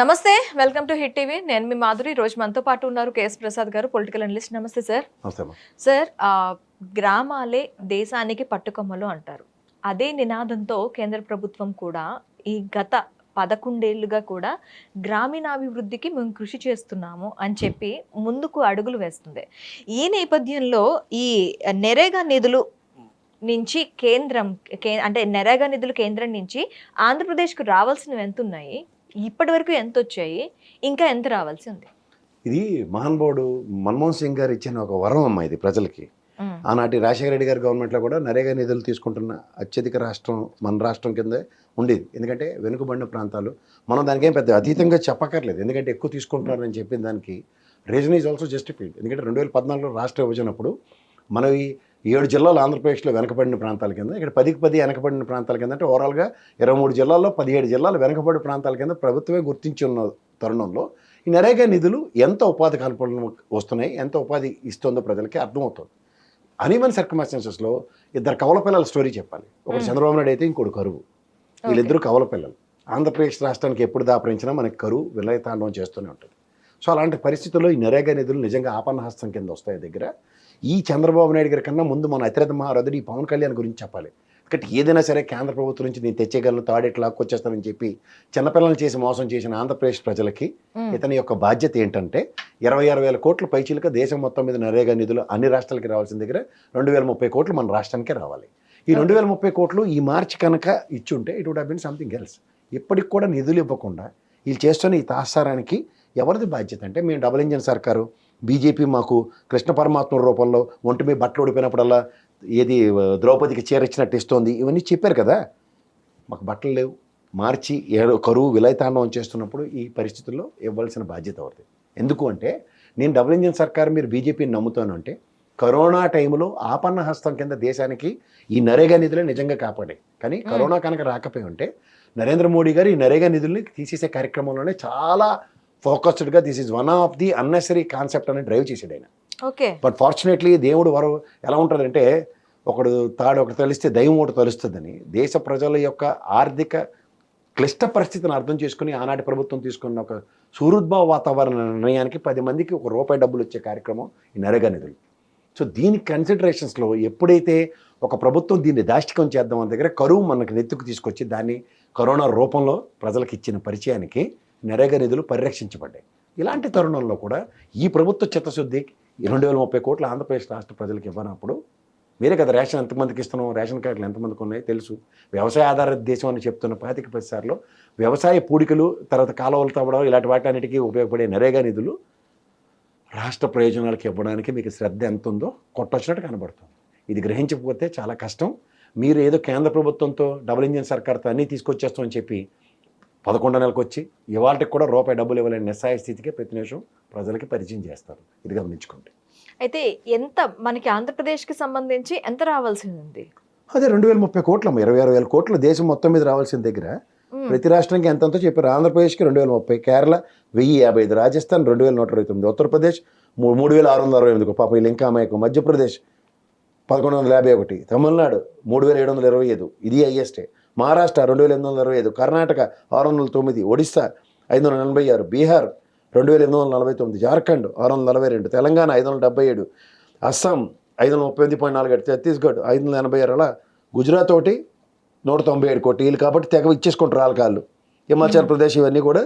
నమస్తే welcome to hit TV. నేను మీ మాధురి. రోజు మనతో పాటు ఉన్నారు K S Prasad garu political analyst. నమస్తే సార్. సార్ గ్రామాలే దేశానికి పట్టుకొమ్మలు అంటారు. అదే నినాదంతో కేంద్ర ప్రభుత్వం కూడా ఈ గత పదకొండేళ్ళుగా కూడా గ్రామీణాభివృద్ధికి మేము కృషి చేస్తున్నాము అని చెప్పి ముందుకు అడుగులు వేస్తుంది. ఈ నేపథ్యంలో ఈ నెరేగా నిధులు నుంచి కేంద్రం కే అంటే నెరేగా నిధులు కేంద్రం నుంచి ఆంధ్రప్రదేశ్కు రావాల్సినవి ఎంత ఉన్నాయి ఇప్పటి వరకు ఎంత వచ్చాయి ఇంకా ఎంత రావాల్సి ఉంది? ఇది మహానుభావుడు మన్మోహన్ సింగ్ గారు ఇచ్చిన ఒక వరం అమ్మా ఇది ప్రజలకి. ఆనాటి రాజశేఖర రెడ్డి గారి గవర్నమెంట్లో కూడా నరేగా నిధులు తీసుకుంటున్న అత్యధిక రాష్ట్రం మన రాష్ట్రం కింద ఉండేది. ఎందుకంటే వెనుకబడిన ప్రాంతాలు మనం దానికేం పెద్ద అతీతంగా చెప్పక్కర్లేదు. ఎందుకంటే ఎక్కువ తీసుకుంటున్నారని చెప్పిన దానికి రీజన్ ఈజ్ ఆల్సో జస్టిఫైడ్. ఎందుకంటే రెండు వేల పద్నాలుగులో రాష్ట్ర విభజనప్పుడు మనవి ఏడు జిల్లాలు ఆంధ్రప్రదేశ్లో వెనకబడిన ప్రాంతాల కింద ఇక్కడ పదికి పది వెనకబడిన ప్రాంతాల కింద అంటే ఓవరాల్గా ఇరవై మూడు జిల్లాల్లో పదిహేడు జిల్లాలు వెనకబడి ప్రాంతాల కింద ప్రభుత్వమే గుర్తించి ఉన్న తరుణంలో ఈ నరేగా నిధులు ఎంత ఉపాధి కల్పన వస్తున్నాయి ఎంత ఉపాధి ఇస్తుందో ప్రజలకి అర్థమవుతుంది. అనివన్ సర్కమాస్టెన్సెస్లో ఇద్దరు కవల పిల్లల స్టోరీ చెప్పాలి. ఒకటి. చంద్రబాబు నాయుడు అయితే ఇంకోటి కరువు. వీళ్ళిద్దరు కవల పిల్లలు. ఆంధ్రప్రదేశ్ రాష్ట్రానికి ఎప్పుడు దాపరించినా మనకి కరువు విలయతాండవం చేస్తూనే ఉంటుంది. సో అలాంటి పరిస్థితుల్లో ఈ నరేగా నిధులు నిజంగా ఆపన్నహస్తం కింద వస్తాయి దగ్గర. ఈ చంద్రబాబు నాయుడు గారి కన్నా ముందు మన అతిరథ మహారథుడు ఈ పవన్ కళ్యాణ్ గురించి చెప్పాలి. ఎందుకంటే ఏదైనా సరే కేంద్ర ప్రభుత్వం నుంచి నేను తెచ్చేయగలను తాడేట్ లాక్కొచ్చేస్తానని చెప్పి చిన్నపిల్లల్ని చేసి మోసం చేసిన ఆంధ్రప్రదేశ్ ప్రజలకి. ఇతని యొక్క బాధ్యత ఏంటంటే ఇరవై ఆరు వేల కోట్ల పైచీలుగా దేశం మొత్తం మీద నరేగా నిధులు అన్ని రాష్ట్రాలకి రావాల్సిన దగ్గర రెండు వేల ముప్పై కోట్లు మన రాష్ట్రానికే రావాలి. ఈ రెండు వేల ముప్పై కోట్లు ఈ మార్చి కనుక ఇచ్చుంటే it would been something else ఇప్పటికి కూడా నిధులు ఇవ్వకుండా వీళ్ళు చేస్తున్న ఈ తాసారానికి ఎవరిది బాధ్యత అంటే మేము డబుల్ ఇంజన్ సర్కారు బీజేపీ మాకు కృష్ణ పరమాత్మ రూపంలో ఒంటి మీద బట్టలు ఓడిపోయినప్పుడల్లా ఏది ద్రౌపదికి చేరిచ్చినట్టు ఇస్తోంది. ఇవన్నీ చెప్పారు కదా. మాకు బట్టలు లేవు. మార్చి ఏడో కరువు విలయతాండవం చేస్తున్నప్పుడు ఈ పరిస్థితుల్లో ఇవ్వాల్సిన బాధ్యత అవుతుంది ఎందుకు అంటే నేను డబుల్ ఇంజిన్ సర్కార్ మీరు బీజేపీని నమ్ముతాను అంటే కరోనా టైంలో ఆపన్న హస్తం కింద దేశానికి ఈ నరేగా నిధులే నిజంగా కాపాడే కానీ కరోనా కనుక రాకపోయి ఉంటే నరేంద్ర మోడీ గారు ఈ నరేగా నిధుల్ని తీసేసే కార్యక్రమంలోనే చాలా ఫోకస్డ్గా this is one of the unnecessary concept అని డ్రైవ్ చేసాడు ఆయన. ఓకే. బట్ ఫార్చునేట్లీ దేవుడు వరం ఎలా ఉంటుందంటే ఒకడు తాడు ఒకటి తలిస్తే దైవం ఒకటి తలుస్తుందని దేశ ప్రజల యొక్క ఆర్థిక క్లిష్ట పరిస్థితిని అర్థం చేసుకుని ఆనాటి ప్రభుత్వం తీసుకున్న ఒక సూరుద్భావ వాతావరణ నిర్ణయానికి పది మందికి ఒక రూపాయి డబ్బులు వచ్చే కార్యక్రమం ఈ నరేగా నిధులు. సో దీని కన్సిడరేషన్స్లో ఎప్పుడైతే ఒక ప్రభుత్వం దీన్ని దాష్టికం చేద్దాం దగ్గర కరువు మనకు నెత్తుకు తీసుకొచ్చి దాన్ని కరోనా రూపంలో ప్రజలకు ఇచ్చిన పరిచయానికి నరేగా నిధులు పరిరక్షించబడ్డాయి. ఇలాంటి తరుణంలో కూడా ఈ ప్రభుత్వ చిత్తశుద్ధి రెండు వేల ముప్పై కోట్ల ఆంధ్రప్రదేశ్ రాష్ట్ర ప్రజలకు ఇవ్వనప్పుడు మీరే కదా రేషన్ ఎంతమందికి ఇస్తున్నాం రేషన్ కార్డులు ఎంతమందికి ఉన్నాయి తెలుసు. వ్యవసాయ ఆధారిత దేశం అని చెప్తున్న పాతిక పదిసార్లు వ్యవసాయ పూడికలు తర్వాత కాలువలు తవ్వడం ఇలాంటి వాటన్నిటికీ ఉపయోగపడే నరేగా నిధులు రాష్ట్ర ప్రయోజనాలకు ఇవ్వడానికి మీకు శ్రద్ధ ఎంత ఉందో కొట్టొచ్చినట్టు కనబడుతుంది. ఇది గ్రహించకపోతే చాలా కష్టం. మీరు ఏదో కేంద్ర ప్రభుత్వంతో డబుల్ ఇంజిన్ సర్కార్తో అన్నీ తీసుకొచ్చేస్తామని చెప్పి పదకొండు నెలలకు వచ్చి ఇవాళకి కూడా రూపాయి డబ్బులు ఇవ్వలేని నిస్సాయ స్థితికే ప్రతి నిమిషం ప్రజలకి పరిచయం చేస్తారు. ఇది గమనించుకోండి. అయితే ఎంత మనకి ఆంధ్రప్రదేశ్కి సంబంధించి ఎంత రావాల్సి ఉంది అదే రెండు వేల ముప్పై కోట్ల ఇరవై ఆరు వేల కోట్లు దేశం మొత్తం మీద రావాల్సిన దగ్గర. ప్రతి రాష్ట్రానికి ఎంతంతో చెప్పారు. ఆంధ్రప్రదేశ్కి రెండు వేల ముప్పై కేరళ వెయ్యి యాభై ఐదు రాజస్థాన్ రెండు వేల నూట ఇరవై తొమ్మిది ఉత్తరప్రదేశ్ మూడు మూడు వేల ఆరు వందల అరవై ఎనిమిది పాప అమాయకం మధ్యప్రదేశ్ పదకొండు వందల యాభై ఒకటి తమిళనాడు మూడు వేల ఏడు వందల ఇరవై ఐదు ఇది హైయెస్టే. మహారాష్ట్ర రెండు వేల ఎనిమిది వందల ఇరవై ఐదు కర్ణాటక ఆరు వందల తొమ్మిది ఒడిస్సా ఐదు వందల ఎనభై ఆరు బీహార్ రెండు వేల ఎనిమిది వందల నలభై తొమ్మిది జార్ఖండ్ ఆరు వందల నలభై రెండు తెలంగాణ ఐదు వందల డెబ్బై ఏడు అస్సాం ఐదు వందల ముప్పై ఎనిమిది పాయింట్ నాలుగు ఏడు ఛత్తీస్గఢ్ ఐదు వందల ఎనభై ఆరు అలా గుజరాత్ ఒకటి నూట తొంభై ఏడు కోటి వీళ్ళు కాబట్టి తెగ ఇచ్చేసుకుంటారు ఆల్కాళ్ళు హిమాచల్ ప్రదేశ్ ఇవన్నీ కూడా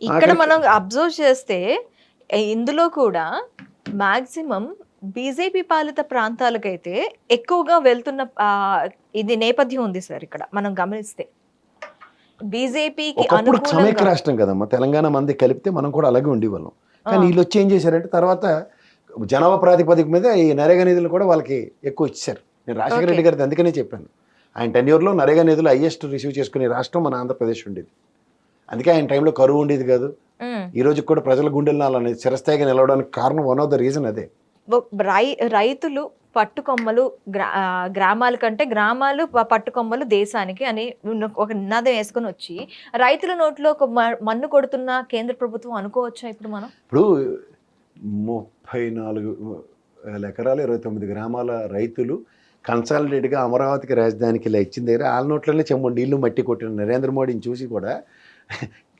ఇక్కడ మనం అబ్జర్వ్ చేస్తే ఇందులో కూడా మాక్సిమం బీజేపీ పాలిత ప్రాంతాలకైతే ఎక్కువగా వెళ్తున్న ఇది నేపథ్యం ఉంది సార్ ఇక్కడ. మనం గమనిస్తే. బీజేపీకి సమైక్య రాష్ట్రం కదమ్మా. తెలంగాణ మంది కలిపితే మనం కూడా అలాగే ఉండేవాళ్ళం. కానీ. వీళ్ళు వచ్చి ఏం చేశారంటే తర్వాత జనాభా ప్రాతిపదిక మీద ఈ నరేగా నిధులు కూడా వాళ్ళకి ఎక్కువ ఇచ్చారు. నేను రాజశేఖర రెడ్డి గారికి అందుకనే చెప్పాను. ఆయన టెన్యూర్లో నరేగా నిధులు హైయెస్ట్ రిసీవ్ చేసుకునే రాష్ట్రం మన ఆంధ్రప్రదేశ్ ఉండేది. అందుకే ఆయన టైంలో కరువు ఉండేది కాదు. ఈ రోజు కూడా ప్రజల గుండెల్లో అలా చిరస్థాయిగా నిలవడానికి కారణం వన్ ఆఫ్ ద రీజన్ అదే. రై రైతులు పట్టుకొమ్మలు గ్రా గ్రామాల కంటే గ్రామాలు పట్టుకొమ్మలు దేశానికి అని ఒక నినాదం వేసుకొని వచ్చి రైతుల నోట్లో ఒక మ- మన్ను కొడుతున్న కేంద్ర ప్రభుత్వం అనుకోవచ్చా ఇప్పుడు మనం? ఇప్పుడు ముప్పై నాలుగు వేల ఎకరాలు ఇరవై తొమ్మిది గ్రామాల రైతులు కన్సాలిడేట్గా అమరావతికి రాజధానికి ఇలా ఇచ్చిన దగ్గర వాళ్ళ నోట్లోనే చెమ్మండి ఇల్లు మట్టి కొట్టిన నరేంద్ర మోడీని చూసి కూడా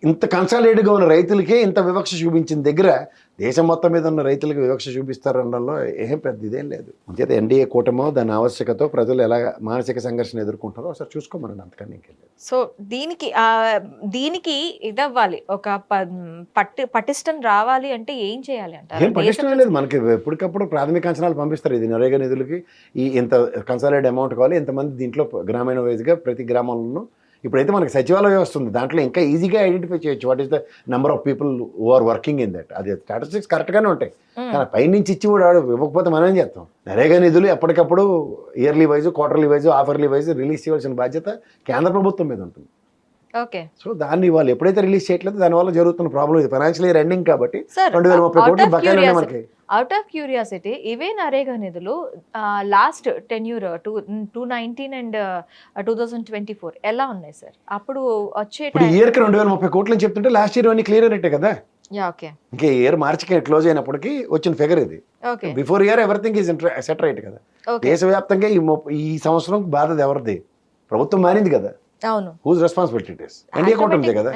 ఇంత కన్సాలిడేట్గా ఉన్న రైతులకే ఇంత వివక్ష చూపించిన దగ్గర దేశం మొత్తం మీద ఉన్న రైతులకు వివక్ష చూపిస్తారనడంలో ఏం పెద్ద ఇదేం లేదు. అంచేత ఎన్డీఏ కూటమో దాని ఆవశ్యకత ప్రజలు ఎలా మానసిక సంఘర్షణ ఎదుర్కొంటారో ఒకసారి చూసుకోమనండి అంతకన్నా ఇంకేం లేదు. సో దీనికి దీనికి ఇదవ్వాలి. ఒక పట్టి పటిష్టం రావాలి అంటే ఏం చేయాలి అంటారు? ఏం పటిష్టమే లేదు. మనకి ఎప్పటికప్పుడు ప్రాథమిక అంచనాలు పంపిస్తారు. ఇది నరేగా నిధులకి. ఈ ఇంత కన్సాలిడేట్ అమౌంట్ కావాలి. ఇంతమంది దీంట్లో గ్రామీణ వైజ్గా ప్రతి గ్రామంలోనూ ఇప్పుడైతే మనకి సచివాలయ వ్యవస్థ ఉంది దాంట్లో ఇంకా ఈజీగా ఐడెంటిఫై చేయొచ్చు. What is the number of people who are working in that అది స్టాటిస్టిక్స్ కరెక్ట్గానే ఉంటాయి. కానీ పైనుంచి ఇచ్చి కూడా ఇవ్వకపోతే మనం ఏం చేస్తాం? నరేగా నిధులు ఎప్పటికప్పుడు yearly wise quarterly wise half yearly wise release చేయవలసిన బాధ్యత కేంద్ర ప్రభుత్వం మీద ఉంటుంది. ఓకే. సో దాన్ని వాళ్ళు ఎప్పుడైతే రిలీజ్ చేయట్లేదు దానివల్ల జరుగుతున్న ప్రాబ్లం ఇది. ఫైనాన్షియల్ ఇయర్ ఎండింగ్ కాబట్టి రెండు వేల ముప్పై కోట్లు బకాయిలు ఉన్నాయి మనకి. అవుట్ ఆఫ్ క్యూరియాసిటీ ఇవే నరేగా నిధులు last tenure two two nineteen and two thousand twenty four ఎలా ఉన్నాయి సార్? అప్పుడు వచ్చే ఇయర్కి రెండు వేల ముప్పై కోట్లు చెప్తుంటే లాస్ట్ ఇయర్ అన్ని క్లియర్ అయినట్టే కదా? ఇంకా ఇయర్ మార్చికి క్లోజ్ అయినప్పటికీ వచ్చిన ఫిగర్ ఇది. Okay before year everything is set right కదా. దేశవ్యాప్తంగా ఈ ఈ సంవత్సరం బాధ ఎవరిది? ప్రభుత్వం మారింది కదా. అవును. Whose responsibility it is NDA కూటమిదే కదా.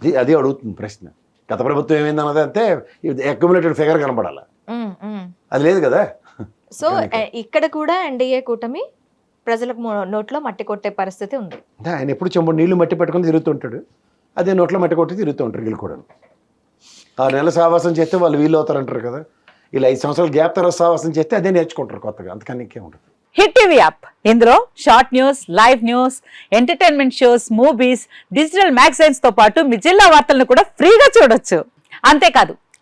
అది అది అడుగుతుంది ప్రశ్న. గత ప్రభుత్వం ఏమైంది అన్నది అంటే అక్యుములేటెడ్ ఫిగర్ కనబడాలి. అది లేదు కదా? సో ఇక్కడ కూడా ఎన్డీఏ కూటమి ప్రజలకు నోట్లో మట్టి కొట్టే పరిస్థితి ఉంది. ఆయన ఎప్పుడు చెంబు నీళ్ళు మట్టి పెట్టుకొని తిరుగుతుంటాడు అదే నోట్లో మట్టి కొట్టి తిరుగుతూ ఉంటారు వీళ్ళు కూడా ఆరు నెలల సావాసం చేస్తే వాళ్ళు వీళ్ళు అవుతారంటారు కదా. ఇలా ఐదు సంవత్సరాలు గ్యాప్ తర్వాత సావాసం చేస్తే అదే నేర్చుకుంటారు కొత్తగా. అంతకని ఇంకేం ఉంటుంది హిట్ టీవీ యాప్. ఇందులో short news live news entertainment shows movies digital మ్యాగజైన్స్తో పాటు మీ జిల్లా వార్తలను కూడా ఫ్రీగా చూడొచ్చు. అంతేకాదు